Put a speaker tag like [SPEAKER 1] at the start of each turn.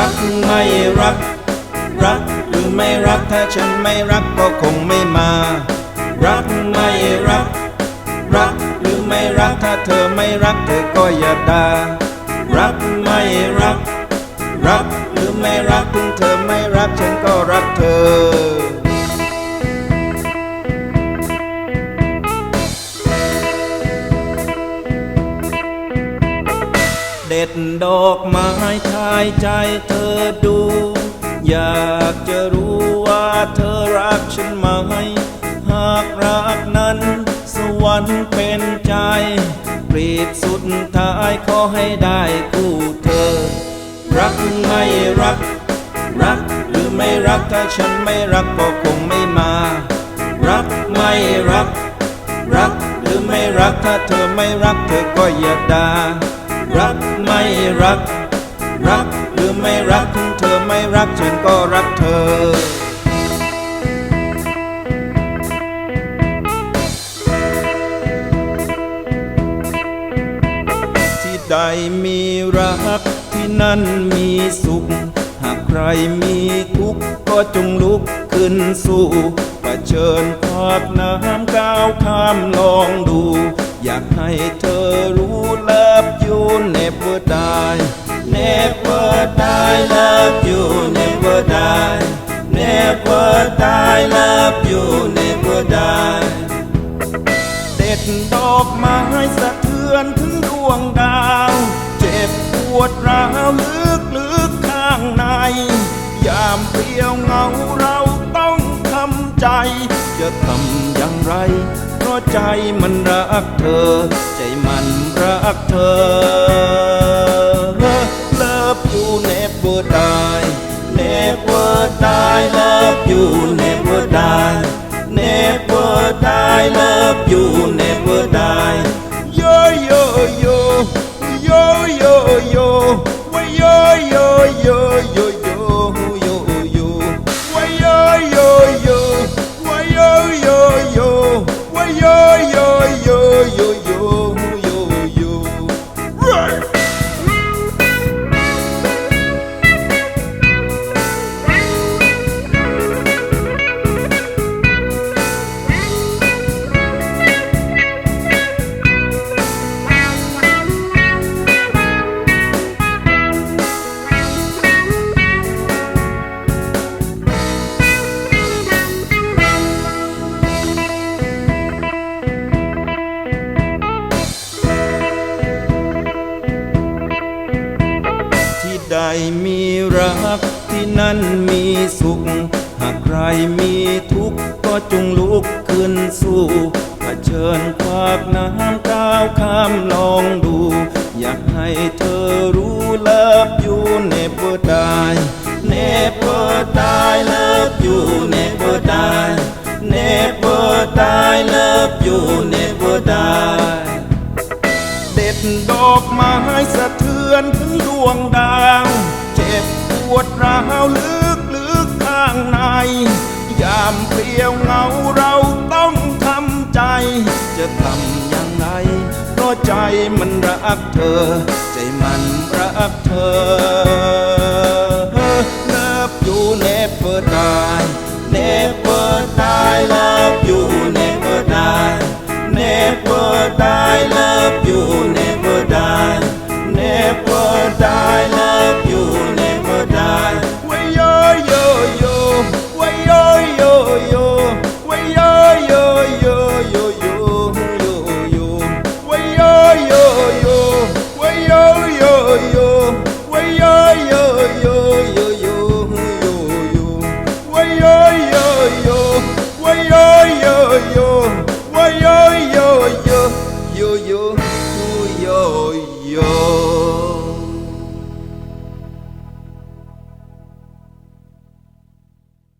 [SPEAKER 1] รักไม่รัก รักหรือไม่รักถ้าฉันไม่รักก็คงไม่มา รักไม่รัก รักหรือไม่รักถ้าเธอไม่รักเธอก็อย่าด่ารักไม่รัก รักหรือไม่รักถึงเธอไม่รักฉันก็รักเธอ เด็ดดอกไม้ทายใจเธอดู อยากจะรู้ว่าเธอรักฉันไหม หากรักนั้น สวรรค์เป็นใจ ปรีดสุดท้ายขอให้ได้คู่เธอ รักไม่รัก รักหรือไม่รักถ้าฉันไม่รักก็คงไม่มา รักไม่รัก รักหรือไม่รักถ้าเธอไม่รักเธอก็อย่าด่า รักไม่รัก รักหรือไม่รักถึงเธอไม่รักฉันก็รักเธอที่ใดมีรักที่นั่นมีสุข หากใครมีทุกข์ก็จงลุกขึ้นสู้ เชิญขอบน้ำก้าวข้ามลองดู อยากให้เธอรู้เลิฟยูเนเ e อร์ได้ never die love you never die never die love you never die เด็ดดอกไม้สะเทือนถึงดวงดาว เจ็บปวดร้าวลึกลึกข้างใน ยามเปลี่ยวเงาเรา ใจ จะทำอย่างไร เพราะใจมันรักเธอ ใจมันรักเธอ Love you never die Never die Love you มีรักที่นั่นมีสุข หากใครมีทุกข์ก็จงลุกขึ้นสู้เผชิญภาคน้ำก้าวข้ามลองดู อยากให้เธอรู้เลิฟยูเนเ e อร์ได้เนเยามเปลี่ยวเหงาเราต้องทำใจ จะทำอย่างไรก็ใจมันรักเธอ ใจมันรักเธอ Love you never die โย יא